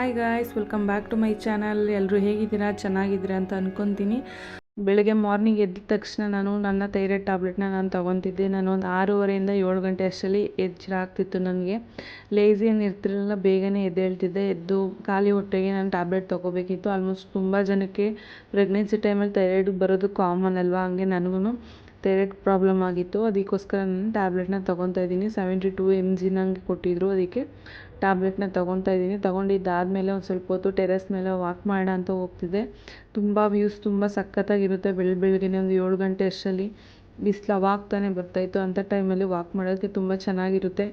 Hi guys welcome back to my channel ಎಲ್ಲರೂ ಹೇಗಿದ್ದೀರಾ? ಚೆನ್ನಾಗಿದ್ದೀರಾ ಅಂತ ಅನ್ಕೊತೀನಿ. ಬೆಳಗ್ಗೆ ಮಾರ್ನಿಂಗ್ ಎದ್ದ ತಕ್ಷಣ ನಾನು ನನ್ನ ಥೈರಾಯ್ಡ್ ಟ್ಯಾಬ್ಲೆಟ್ನ ನಾನು ತೊಗೊತಿದ್ದೆ. ನಾನು ಒಂದು ಆರೂವರೆಯಿಂದ ಏಳು ಗಂಟೆ ಅಷ್ಟರಲ್ಲಿ ಎಚ್ಚರ ಆಗ್ತಿತ್ತು ನನಗೆ. ಲೇಸಿ ಏನು ಇರ್ತಿರಲಿಲ್ಲ, ಬೇಗನೆ ಎದ್ದೇಳ್ತಿದ್ದೆ ಎದ್ದು ಖಾಲಿ ಹೊಟ್ಟೆಗೆ ನಾನು ಟ್ಯಾಬ್ಲೆಟ್ ತೊಗೋಬೇಕಿತ್ತು. ಆಲ್ಮೋಸ್ಟ್ ತುಂಬ ಜನಕ್ಕೆ ಪ್ರೆಗ್ನೆನ್ಸಿ ಟೈಮಲ್ಲಿ ಥೈರಾಯ್ಡ್ ಬರೋದು ಕಾಮನ್ ಅಲ್ವಾ? ಹಂಗೆ ನನಗೂ ಥೈರಾಯ್ಡ್ ಪ್ರಾಬ್ಲಮ್ ಆಗಿತ್ತು. ಅದಕ್ಕೋಸ್ಕರ ನಾನು ಟ್ಯಾಬ್ಲೆಟ್ನ ತೊಗೊತಾ ಇದ್ದೀನಿ. ಸೆವೆಂಟಿ ಟೂ ಎಂ ಜಿ ನನಗೆ ಕೊಟ್ಟಿದ್ದರು ಅದಕ್ಕೆ ಟ್ಯಾಬ್ಲೆಟ್ನ ತೊಗೊತಾ ಇದ್ದೀನಿ. ತೊಗೊಂಡಿದ್ದಾದಮೇಲೆ ಒಂದು ಸ್ವಲ್ಪ ಹೊತ್ತು ಟೆರೆಸ್ ಮೇಲೆ ವಾಕ್ ಮಾಡೋಣ ಅಂತ ಹೋಗ್ತಿದ್ದೆ. ತುಂಬ ವ್ಯೂಸ್ ತುಂಬ ಸಖತ್ತಾಗಿರುತ್ತೆ. ಬೆಳ ಬೆಳಗ್ಗೆಯೇ ಒಂದು ಏಳು ಗಂಟೆ ಅಷ್ಟರಲ್ಲಿ ಬಿಸಿಲು ಅವಾಗ ತಾನೇ ಬರ್ತಾಯಿತ್ತು ಅಂಥ ಟೈಮಲ್ಲಿ ವಾಕ್ ಮಾಡೋದಕ್ಕೆ ತುಂಬ ಚೆನ್ನಾಗಿರುತ್ತೆ.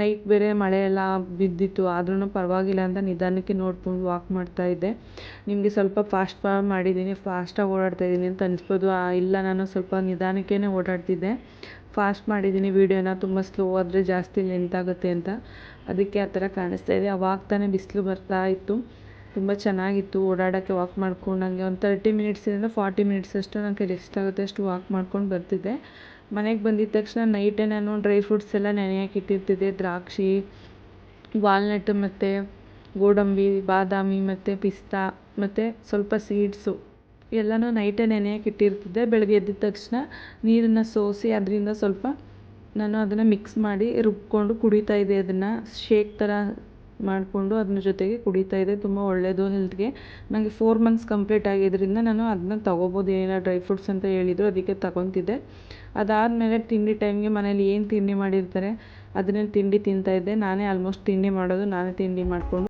ನೈಟ್ ಬೇರೆ ಮಳೆ ಎಲ್ಲ ಬಿದ್ದಿತ್ತು ಆದ್ರೂ ಪರವಾಗಿಲ್ಲ ಅಂತ ನಿಧಾನಕ್ಕೆ ನೋಡ್ಕೊಂಡು ವಾಕ್ ಮಾಡ್ತಾ ಇದ್ದೆ. ನಿಮಗೆ ಸ್ವಲ್ಪ ಫಾಸ್ಟ್ ಫಾರ್ಮ್ ಮಾಡಿದ್ದೀನಿ ಫಾಸ್ಟಾಗಿ ಓಡಾಡ್ತಾ ಇದ್ದೀನಿ ಅಂತ ಅನಿಸ್ಬೋದು. ಇಲ್ಲ, ನಾನು ಸ್ವಲ್ಪ ನಿಧಾನಕ್ಕೇ ಓಡಾಡ್ತಿದ್ದೆ. ಫಾಸ್ಟ್ ಮಾಡಿದ್ದೀನಿ ವೀಡಿಯೋನ ತುಂಬ ಸ್ಲೋ ಆದರೆ ಜಾಸ್ತಿ ಲೆಂತ್ ಆಗುತ್ತೆ ಅಂತ. ಅದಕ್ಕೆ ಆ ಥರ ಕಾಣಿಸ್ತಾ ಇದೆ. ಅವಾಗ ತಾನೇ ಬಿಸಿಲು ಬರ್ತಾ ಇತ್ತು. ತುಂಬ ಚೆನ್ನಾಗಿತ್ತು. ಓಡಾಡೋಕ್ಕೆ ವಾಕ್ ಮಾಡ್ಕೊಂಡು ನನಗೆ ಒಂದು ತರ್ಟಿ ಮಿನಿಟ್ಸಿಂದ ಫಾರ್ಟಿ ಮಿನಿಟ್ಸ್ ಅಷ್ಟು ನನಗೆ ಎಷ್ಟಾಗುತ್ತೆ ಅಷ್ಟು ವಾಕ್ ಮಾಡ್ಕೊಂಡು ಬರ್ತಿದ್ದೆ. ಮನೆಗೆ ಬಂದಿದ್ದ ತಕ್ಷಣ ನೈಟೇ ನಾನು ಡ್ರೈ ಫ್ರೂಟ್ಸ್ ಎಲ್ಲ ನೆನೆಯೋಕೆ ಇಟ್ಟಿರ್ತಿದ್ದೆ. ದ್ರಾಕ್ಷಿ ವಾಲ್ನಟ್ ಮತ್ತು ಗೋಡಂಬಿ, ಬಾದಾಮಿ ಮತ್ತು ಪಿಸ್ತಾ ಮತ್ತು ಸ್ವಲ್ಪ ಸೀಡ್ಸು ಎಲ್ಲನೂ ನೈಟೇ ನೆನೆಯೋಕೆ ಇಟ್ಟಿರ್ತಿದ್ದೆ. ಬೆಳಗ್ಗೆ ಎದ್ದ ತಕ್ಷಣ ನೀರನ್ನು ಸೋಸಿ ಅದರಿಂದ ಸ್ವಲ್ಪ ನಾನು ಅದನ್ನು ಮಿಕ್ಸ್ ಮಾಡಿ ರುಬ್ಕೊಂಡು ಕುಡಿತಾ ಇದ್ದೆ. ಅದನ್ನು ಶೇಕ್ ಥರ ಮಾಡಿಕೊಂಡು ಅದ್ರ ಜೊತೆಗೆ ಕುಡಿತಾ ಇದ್ದೆ ತುಂಬ ಒಳ್ಳೆಯದು ಹೆಲ್ತ್ಗೆ ನನಗೆ ಫೋರ್ ಮಂತ್ಸ್ ಕಂಪ್ಲೀಟ್ ಆಗಿದ್ದರಿಂದ ನಾನು ಅದನ್ನ ತಗೋಬೋದು. ಏನು ಡ್ರೈ ಫ್ರೂಟ್ಸ್ ಅಂತ ಹೇಳಿದ್ರು, ಅದಕ್ಕೆ ತಗೊತಿದ್ದೆ. ಅದಾದಮೇಲೆ ತಿಂಡಿ ಟೈಮ್ಗೆ ಮನೇಲಿ ಏನು ತಿಂಡಿ ಮಾಡಿರ್ತಾರೆ ಅದನ್ನೇ ತಿಂಡಿ ತಿಂತಾ ಇದ್ದೆ. ನಾನೇ ಆಲ್ಮೋಸ್ಟ್ ತಿಂಡಿ ಮಾಡೋದು, ನಾನೇ ತಿಂಡಿ ಮಾಡಿಕೊಂಡು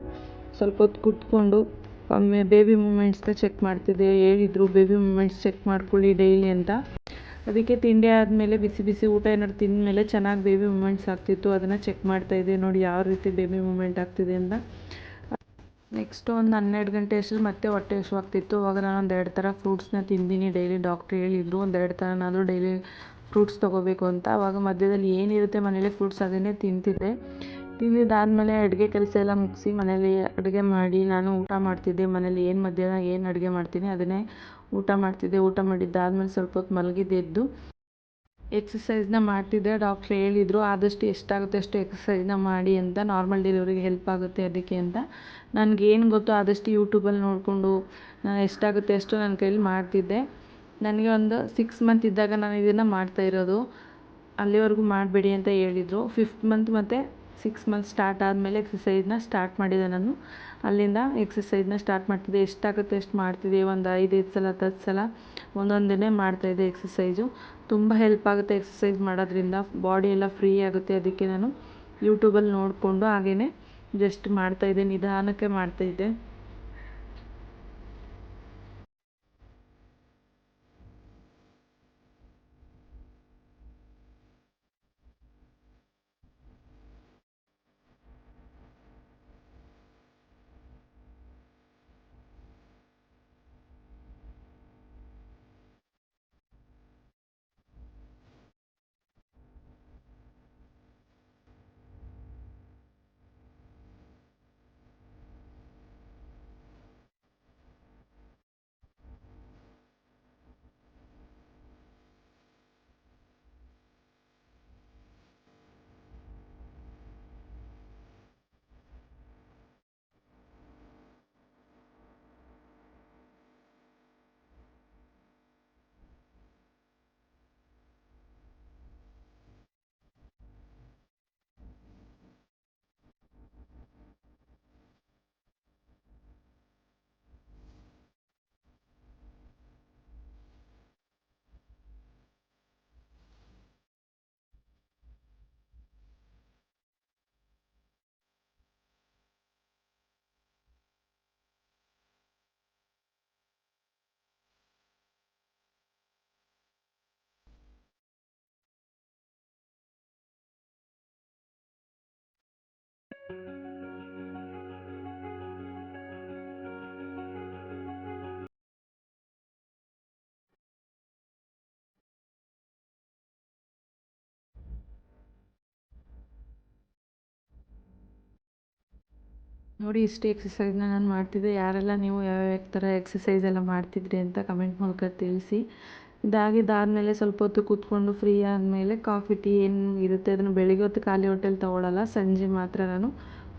ಸ್ವಲ್ಪ ಹೊತ್ತು ಕುತ್ಕೊಂಡು ಒಮ್ಮೆ ಬೇಬಿ ಮೂಮೆಂಟ್ಸ್ನ ಚೆಕ್ ಮಾಡ್ತಿದ್ದೆ. ಹೇಳಿದ್ರು ಬೇಬಿ ಮೂಮೆಂಟ್ಸ್ ಚೆಕ್ ಮಾಡ್ಕೊಳ್ಳಿ ಡೈಲಿ ಅಂತ. ಅದಕ್ಕೆ ತಿಂಡಿ ಆದಮೇಲೆ ಬಿಸಿ ಬಿಸಿ ಊಟ ಏನಾದ್ರು ತಿಂದಮೇಲೆ ಚೆನ್ನಾಗಿ ಬೇಬಿ ಮೂಮೆಂಟ್ಸ್ ಆಗ್ತಿತ್ತು. ಅದನ್ನು ಚೆಕ್ ಮಾಡ್ತಾಯಿದ್ದೆ ನೋಡಿ ಯಾವ ರೀತಿ ಬೇಬಿ ಮೂಮೆಂಟ್ ಆಗ್ತಿದೆ ಅಂತ. ನೆಕ್ಸ್ಟು ಒಂದು ಹನ್ನೆರಡು ಗಂಟೆ ಅಷ್ಟರಲ್ಲಿ ಮತ್ತೆ ಹೊಟ್ಟೆ ಹಸಿವಾಗ್ತಿತ್ತು ಅವಾಗ ನಾನು ಒಂದು ಎರಡು ಥರ ಫ್ರೂಟ್ಸ್ನ ತಿಂದೀನಿ. ಡೈಲಿ ಡಾಕ್ಟ್ರ್ ಹೇಳಿದ್ರು ಒಂದು ಎರಡು ಥರನಾದರೂ ಡೈಲಿ ಫ್ರೂಟ್ಸ್ ತೊಗೋಬೇಕು ಅಂತ. ಆವಾಗ ಮಧ್ಯದಲ್ಲಿ ಏನಿರುತ್ತೆ ಮನೇಲಿ ಫ್ರೂಟ್ಸ್ ಅದನ್ನೇ ತಿಂತಿದ್ದೆ. ತಿಂದಿದ್ದಾದಮೇಲೆ ಅಡುಗೆ ಕೆಲಸ ಎಲ್ಲ ಮುಗಿಸಿ ಮನೇಲಿ ಅಡುಗೆ ಮಾಡಿ ನಾನು ಊಟ ಮಾಡ್ತಿದ್ದೆ. ಮನೇಲಿ ಏನು ಮಧ್ಯಾಹ್ನ ಏನು ಅಡುಗೆ ಮಾಡ್ತೀನಿ ಅದನ್ನೇ ಊಟ ಮಾಡ್ತಿದ್ದೆ. ಊಟ ಮಾಡಿದ್ದಾದಮೇಲೆ ಸ್ವಲ್ಪ ಹೊತ್ತು ಮಲಗಿದ್ದೆ ಎದ್ದು ಎಕ್ಸಸೈಸ್ನ ಮಾಡ್ತಿದ್ದೆ. ಡಾಕ್ಟ್ರ್ ಹೇಳಿದರು, ಆದಷ್ಟು ಎಷ್ಟಾಗುತ್ತೆ ಅಷ್ಟು ಎಕ್ಸಸೈಸ್ನ ಮಾಡಿ ಅಂತ ನಾರ್ಮಲ್ ಡೆಲಿವರಿಗೆ ಹೆಲ್ಪ್ ಆಗುತ್ತೆ ಅದಕ್ಕೆ ಅಂತ. ನನಗೇನು ಗೊತ್ತೋ ಆದಷ್ಟು ಯೂಟ್ಯೂಬಲ್ಲಿ ನೋಡಿಕೊಂಡು ನಾನು ಎಷ್ಟಾಗುತ್ತೆ ಅಷ್ಟು ನನ್ನ ಕೈಲಿ ಮಾಡ್ತಿದ್ದೆ. ನನಗೆ ಒಂದು ಸಿಕ್ಸ್ ಮಂತ್ ಇದ್ದಾಗ ನಾನು ಇದನ್ನು ಮಾಡ್ತಾ ಇರೋದು. ಅಲ್ಲಿವರೆಗೂ ಮಾಡಬೇಡಿ ಅಂತ ಹೇಳಿದರು. ಫಿಫ್ತ್ ಮಂತ್ ಮತ್ತು ಸಿಕ್ಸ್ ಮಂತ್ ಸ್ಟಾರ್ಟ್ ಆದಮೇಲೆ ಎಕ್ಸಸೈಜ್ನ ಸ್ಟಾರ್ಟ್ ಮಾಡಿದೆ ನಾನು. ಅಲ್ಲಿಂದ ಎಕ್ಸಸೈಜ್ನ ಸ್ಟಾರ್ಟ್ ಮಾಡ್ತಿದ್ದೆ. ಎಷ್ಟಾಗುತ್ತೆ ಅಷ್ಟು ಮಾಡ್ತಿದ್ದೆ. ಒಂದು ಐದೈದು ಸಲ ಹತ್ತು ಸಲ ಒಂದೊಂದೇ ಮಾಡ್ತಾಯಿದ್ದೆ ಎಕ್ಸಸೈಸು ತುಂಬ ಹೆಲ್ಪ್ ಆಗುತ್ತೆ ಎಕ್ಸಸೈಸ್ ಮಾಡೋದ್ರಿಂದ. ಬಾಡಿ ಎಲ್ಲ ಫ್ರೀ ಆಗುತ್ತೆ ಅದಕ್ಕೆ ನಾನು ಯೂಟ್ಯೂಬಲ್ಲಿ ನೋಡಿಕೊಂಡು ಹಾಗೆಯೇ ಜಸ್ಟ್ ಮಾಡ್ತಾಯಿದ್ದೆ ನಿಧಾನಕ್ಕೆ ಮಾಡ್ತಾಯಿದ್ದೆ ನೋಡಿ ಇಷ್ಟು ಎಕ್ಸಸೈಸ್ನ ನಾನು ಮಾಡ್ತಿದ್ದೆ. ಯಾರೆಲ್ಲ ನೀವು ಯಾವ್ಯಾವ ಥರ ಎಕ್ಸಸೈಸ್ ಎಲ್ಲ ಮಾಡ್ತಿದ್ರಿ ಅಂತ ಕಮೆಂಟ್ ಮೂಲಕ ತಿಳಿಸಿ. ಇದಾಗಿದ್ದಾದಮೇಲೆ ಸ್ವಲ್ಪ ಹೊತ್ತು ಕೂತ್ಕೊಂಡು ಫ್ರೀ ಆದಮೇಲೆ ಕಾಫಿ ಟೀ ಏನು ಇರುತ್ತೆ ಅದನ್ನು ಬೆಳಗ್ಗೆ ಹೊತ್ತು ಖಾಲಿ ಹೊಟ್ಟೆಲಿ ತೊಗೊಳಲ್ಲ, ಸಂಜೆ ಮಾತ್ರ ನಾನು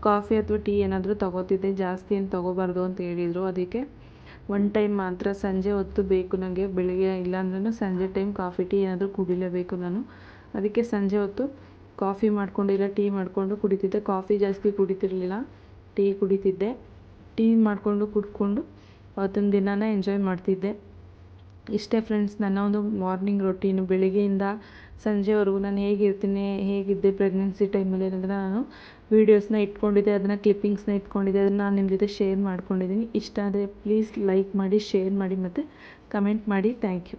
ಕಾಫಿ ಅಥವಾ ಟೀ ಏನಾದರೂ ತಗೋತಿದ್ದೆ. ಜಾಸ್ತಿ ಏನು ತಗೋಬಾರ್ದು ಅಂತ ಹೇಳಿದರು. ಅದಕ್ಕೆ ಒನ್ ಟೈಮ್ ಮಾತ್ರ ಸಂಜೆ ಹೊತ್ತು ಬೇಕು ನನಗೆ ಬೆಳಗ್ಗೆ ಇಲ್ಲಾಂದ್ರೂ ಸಂಜೆ ಟೈಮ್ ಕಾಫಿ ಟೀ ಏನಾದರೂ ಕುಡಿಲೇಬೇಕು ನಾನು. ಅದಕ್ಕೆ ಸಂಜೆ ಹೊತ್ತು ಕಾಫಿ ಮಾಡಿಕೊಂಡು ಇಲ್ಲ ಟೀ ಮಾಡಿಕೊಂಡು ಕುಡಿತಿದ್ದೆ. ಕಾಫಿ ಜಾಸ್ತಿ ಕುಡಿತಿರಲಿಲ್ಲ. ಟೀ ಕುಡಿತಿದ್ದೆ. ಟೀ ಮಾಡಿಕೊಂಡು ಕುಡ್ಕೊಂಡು ಅವತ್ತಿನ ದಿನಾನ ಎಂಜಾಯ್ ಮಾಡ್ತಿದ್ದೆ. ಇಷ್ಟೇ ಫ್ರೆಂಡ್ಸ್ ನನ್ನ ಒಂದು ಮಾರ್ನಿಂಗ್ ರೊಟೀನು ಬೆಳಗ್ಗೆಯಿಂದ ಸಂಜೆವರೆಗೂ ನಾನು ಹೇಗಿರ್ತೀನಿ, ಹೇಗಿದ್ದೆ ಪ್ರೆಗ್ನೆನ್ಸಿ ಟೈಮಲ್ಲಿ ಅನ್ನೋದನ್ನು ನಾನು ವೀಡಿಯೋಸ್ನ ಇಟ್ಕೊಂಡಿದ್ದೆ, ಅದನ್ನು ಕ್ಲಿಪ್ಪಿಂಗ್ಸ್ನ ಇಟ್ಕೊಂಡಿದ್ದೆ, ಅದನ್ನು ನಾನು ನಿಮ್ಮ ಜೊತೆ ಶೇರ್ ಮಾಡ್ಕೊಂಡಿದ್ದೀನಿ. ಇಷ್ಟ ಆದರೆ ಪ್ಲೀಸ್ ಲೈಕ್ ಮಾಡಿ ಶೇರ್ ಮಾಡಿ ಮತ್ತು ಕಮೆಂಟ್ ಮಾಡಿ. Thank you